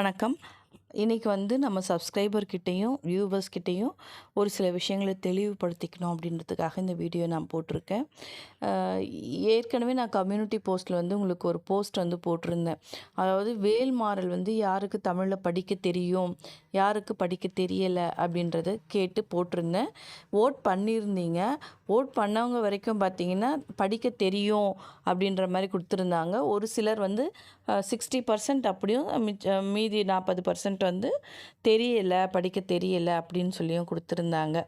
வணக்கம். இன்றைக்கி வந்து நம்ம சப்ஸ்கிரைபர்கிட்டையும் வியூவர்ஸ்கிட்டையும் ஒரு சில விஷயங்களை தெளிவுபடுத்திக்கணும் அப்படின்றதுக்காக இந்த வீடியோ நான் போட்டிருக்கேன். ஏற்கனவே நான் கம்யூனிட்டி போஸ்ட்டில் வந்து உங்களுக்கு ஒரு போஸ்ட் வந்து போட்டிருந்தேன். அதாவது வேல்மாறல் வந்து யாருக்கு தமிழில் படிக்க தெரியும் யாருக்கு படிக்க தெரியலை அப்படின்றத கேட்டு போட்டிருந்தேன். ஓட் பண்ணியிருந்தீங்க. ஓட் பண்ணவங்க வரைக்கும் பார்த்தீங்கன்னா படிக்க தெரியும் அப்படின்ற மாதிரி கொடுத்துருந்தாங்க. ஒரு சிலர் வந்து சிக்ஸ்டி பர்சன்ட் அப்படியும் மிச்ச மீதி நாற்பது பர்சன்ட் வந்து தெரியலை படிக்க தெரியலை அப்படின்னு சொல்லியும் கொடுத்துருந்தாங்க.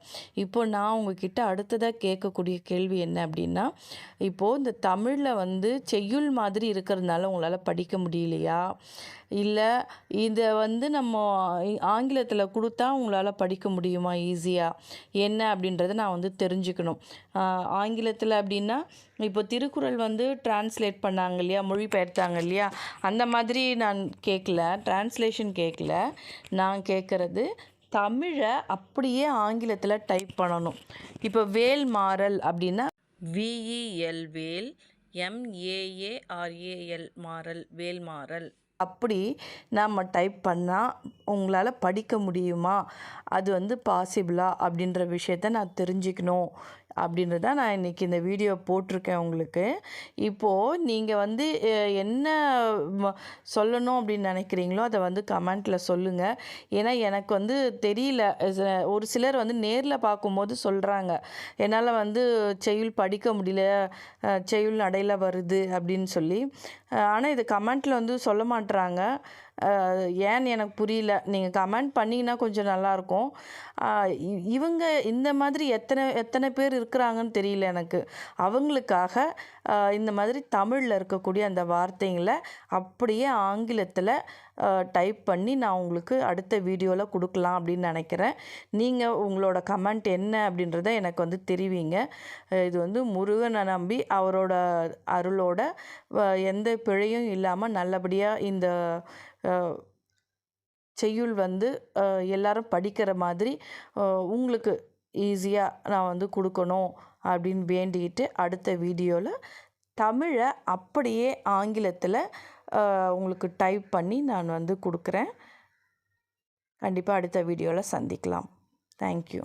இப்போ நான் உங்ககிட்ட அடுத்ததாக கேட்கக்கூடிய கேள்வி என்ன அப்படின்னா இப்போது இந்த தமிழில் வந்து செய்யுள் மாதிரி இருக்கிறதுனால உங்களால் படிக்க முடியலையா? இல்லை இதை வந்து நம்ம ஆங்கிலத்தில் கொடுத்தா உங்களால் படிக்க முடியுமா ஈஸியாக என்ன அப்படின்றத நான் வந்து தெரிஞ்சுக்கணும். ஆங்கிலத்தில் அப்படின்னா இப்போ திருக்குறள் வந்து டிரான்ஸ்லேட் பண்ணாங்க இல்லையா? மொழிபெயர்த்தாங்க இல்லையா? அந்த மாதிரி நான் கேட்கல டிரான்ஸ்லேஷன் கேட்கல நான் கேட்குறது தமிழை அப்படியே ஆங்கிலத்தில் டைப் பண்ணணும். இப்போ வேல் மாறல் அப்படின்னா விஇஎல் வேல் எம்ஏஏஆர்ஏஎல் மாறல் வேல் மாறல். அப்படி நம்ம டைப் பண்ணால் உங்களால் படிக்க முடியுமா? அது வந்து பாசிபிளா அப்படின்ற விஷயத்த நான் தெரிஞ்சுக்கணும். அப்படின்றத நான் இன்றைக்கி இந்த வீடியோ போட்டிருக்கேன் உங்களுக்கு. இப்போது நீங்கள் வந்து என்ன சொல்லணும் அப்படின்னு நினைக்கிறீங்களோ அதை வந்து கமெண்ட்டில் சொல்லுங்கள் ஏன்னா எனக்கு வந்து தெரியல. ஒரு சிலர் வந்து நேரில் பார்க்கும்போது சொல்கிறாங்க என்னால் வந்து செய்யுள் படிக்க முடியல செய்யுள் நடையில் வருது அப்படின்னு சொல்லி. ஆனால் இது கமெண்ட்டில் வந்து சொல்ல மாட்டுறாங்க ஏன்னு எனக்கு புரியல. நீங்கள் கமெண்ட் பண்ணிங்கன்னா கொஞ்சம் நல்லாயிருக்கும் இ- இவங்க இந்த மாதிரி எத்தனை எத்தனை பேர் இருக்கிறாங்கன்னு தெரியல எனக்கு. அவங்களுக்காக இந்த மாதிரி தமிழில் இருக்கக்கூடிய அந்த வார்த்தைங்களை அப்படியே ஆங்கிலத்தில் டைப் பண்ணி நான் உங்களுக்கு அடுத்த வீடியோவில் கொடுக்கலாம் அப்படின்னு நினைக்கிறேன். நீங்கள் உங்களோட கமெண்ட் என்ன அப்படின்றத எனக்கு வந்து தெரிவிங்க. இது வந்து முருகனை நம்பி அவரோட அருளோட வ- எந்த பிழையும் இல்லாமல் நல்லபடியாக இந்த செய்யுள் வந்து எல்லாரும் படிக்கிற மாதிரி உங்களுக்கு ஈஸியாக நான் வந்து கொடுக்கணும் அப்படின்னு வேண்டிக்கிட்டு அடுத்த வீடியோவில் தமிழை அப்படியே ஆங்கிலத்தில் உங்களுக்கு டைப் பண்ணி நான் வந்து கொடுக்குறேன். கண்டிப்பாக அடுத்த வீடியோவில் சந்திக்கலாம். தேங்க்யூ